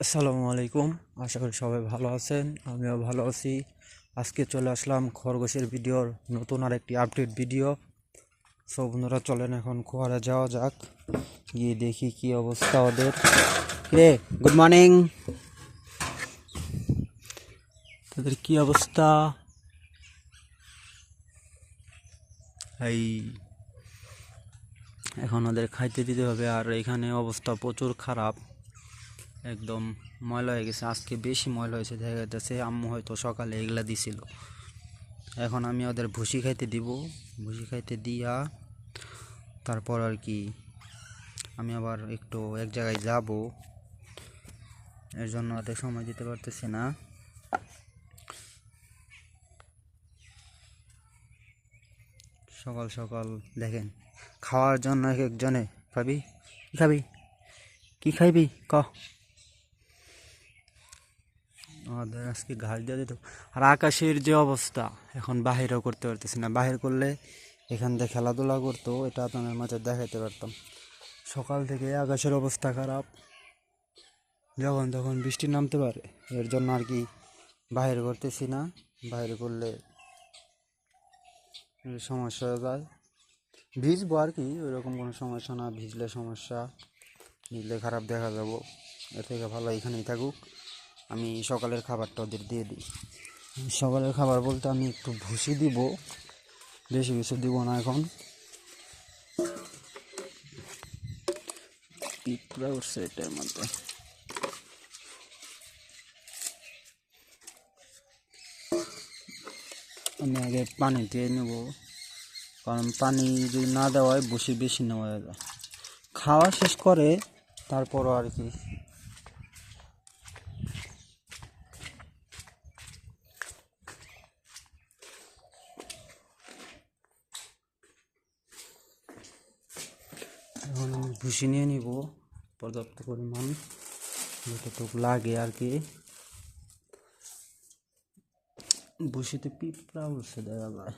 আসসালামু আলাইকুম। আশা করি সবাই ভালো আছেন, আমিও ভালো আছি। আজকে চলে আসলাম খরগোশের ভিডিওর নতুন আর একটি আপডেট ভিডিও সব বন্ধুরা, চলেন এখন খোয়ারে যাওয়া যাক। গিয়ে দেখি কি অবস্থা ওদের। রে গুড মর্নিং তাদের কি অবস্থা? এই, এখন ওদের খাইতে দিতে হবে। আর এখানে অবস্থা প্রচুর খারাপ। একদম ময়লা হয়ে গেছে। আজকে বেশি ময়লা হয়েছে, দেখা যাচ্ছে আম্মু হয়তো সকালে এগুলা দিছিল। এখন আমি ওদের ভুসি খাইতে দিব। ভুসি খাইতে দিয়া তারপর আর কি আমি আবার একটু এক জায়গায় যাব। এর জন্য ওদের সময় দিতে পারতেছি না। সকাল সকাল দেখেন, খাওয়ার জন্য এক একজনে, খাবি? কি খাবি? কি খাইবি? ক। আমাদের আজকে ঘাস দিয়ে দিত আর আকাশের যে অবস্থা, এখন বাহিরও করতে পারতেছি না। বাহির করলে এখান থেকে খেলাধুলা করতো, এটা আপনাদের মাঝে দেখাতে পারতাম। সকাল থেকে আকাশের অবস্থা খারাপ। যখন তখন বৃষ্টি নামতে পারে, এর জন্য আর কি বাহির করতেছি না। বাহির করলে সমস্যা হয়ে যায়। ভিজবো আর কি, ওইরকম কোনো সমস্যা না। ভিজলে সমস্যা, ভিজলে খারাপ দেখা যাব। এর থেকে ভালো এখানেই থাকুক। আমি সকালের খাবারটা ওদের দিয়ে দিই। সকালের খাবার বলতে আমি একটু ভুসি দিব, বেশি কিছু দিব না এখন। উঠছে এটার মধ্যে। আমি আগে পানি দিয়ে নেব, কারণ পানি যদি না দেওয়ায় বসি বেশি নেওয়া যায় খাওয়া শেষ করে তারপরও আর কি। এখন আমি ভুসি নিয়ে নিব, পর্যাপ্ত পরিমাণ। যতটুকু লাগে আর কি। ভুসিতে পিঁপড়া উঠছে দেখা যায়।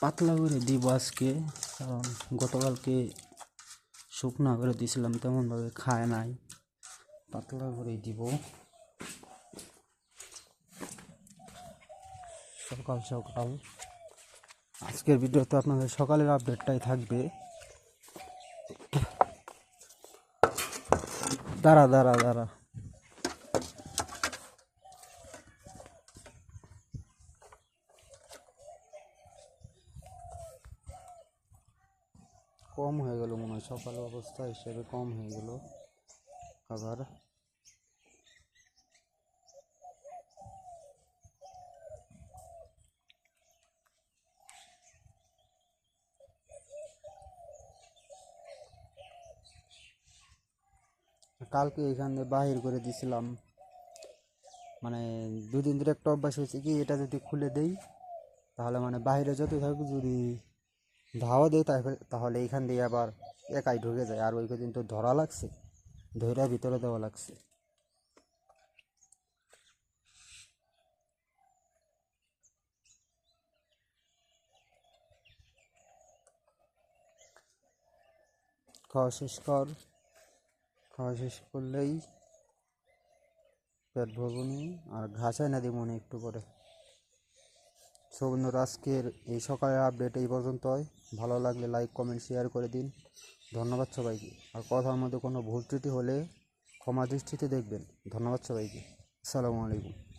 পাতলা করে দিব আজকে, কারণ গতকালকে শুকনা করে দিয়েছিলাম তেমনভাবে খায় নাই। পাতলা করে দিব। সকাল সকাল আজকের ভিডিওতে আপনাদের সকালের আপডেটটাই থাকবে। দাঁড়া দাঁড়া দাঁড়া। কম হয়ে গেল মনে হয়। সকাল অবস্থা হিসেবে কম হয়ে গেল। খাবার কালকে এখানে বাহির করে দিছিলাম। মানে দুদিন ধরে একটা অভ্যাস হয়েছে কি, এটা যদি খুলে দেই, তাহলে মানে বাইরে যত থাকুক, যদি ধাওয়া দেয় তাহলে এইখান দিয়ে আবার একাই ঢুকে যায়। আর ওই কদিন তো ধরা লাগছে ধৈরা ভিতরে দেওয়া লাগছে। খাওয়া শেষ কর। খাওয়া শেষ করলেই পেট ভরবনি আর ঘাস না দিব মনে একটু করে। সো বন্ধুরা, আজকের এই সকালের আপডেট এই পর্যন্ত হয় ভালো লাগলে লাইক কমেন্ট শেয়ার করে দিন। ধন্যবাদ সবাইকে। আর কথার মধ্যে কোনো ভুল ত্রুটি হলে ক্ষমা দৃষ্টিতে দেখবেন। ধন্যবাদ সবাইকে। আসসালামু আলাইকুম।